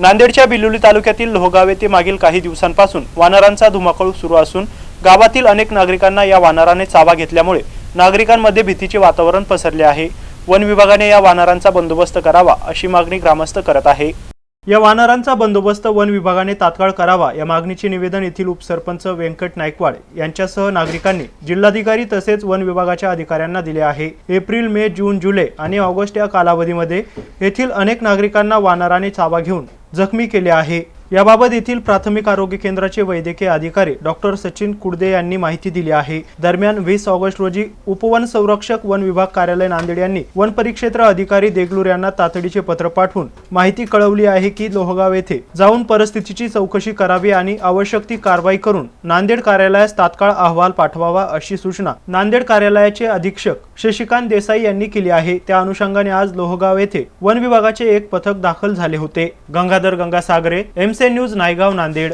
नांदेडच्या बिलोली तालुक्यातील लोहगाव येथे मागील काही दिवसांपासून वानरांचा धुमाकूळ सुरू असून गावातील अनेक नागरिकांना या वानराने चावा घेतल्यामुळे नागरिकांमध्ये भीतीचे वातावरण पसरले आहे. वन विभागाने या वानरांचा बंदोबस्त करावा अशी मागणी ग्रामस्थ करत आहे. या वानरांचा बंदोबस्त वन विभागाने तात्काळ करावा या मागणीचे निवेदन येथील उपसरपंच व्यंकट नायकवाड यांच्यासह नागरिकांनी जिल्हाधिकारी तसेच वन विभागाच्या अधिकाऱ्यांना दिले आहे. एप्रिल मे जून जुलै आणि ऑगस्ट या कालावधीमध्ये येथील अनेक नागरिकांना वानराने चावा घेऊन जखमी केले आहे. याबाबत येथील प्राथमिक आरोग्य केंद्राचे वैद्यकीय अधिकारी डॉक्टर सचिन कुडदे यांनी माहिती दिली आहे. दरम्यान वीस ऑगस्ट रोजी उपवन संरक्षक वन विभाग कार्यालय नांदेड यांनी वन परिक्षेत्र अधिकारी देगलूर यांना तातडीचे पत्र पाठवून माहिती कळवली आहे की लोहगाव येथे जाऊन परिस्थितीची चौकशी करावी आणि आवश्यक ती कारवाई करून नांदेड कार्यालयास तात्काळ अहवाल पाठवावा अशी सूचना नांदेड कार्यालयाचे अधीक्षक शशिकांत देसाई यांनी केली आहे. त्या अनुषंगाने आज लोहगाव येथे वन विभागाचे एक पथक दाखल झाले होते. गंगाधर गंगासागरे एमसे न्यूज नायगाव नांदेड.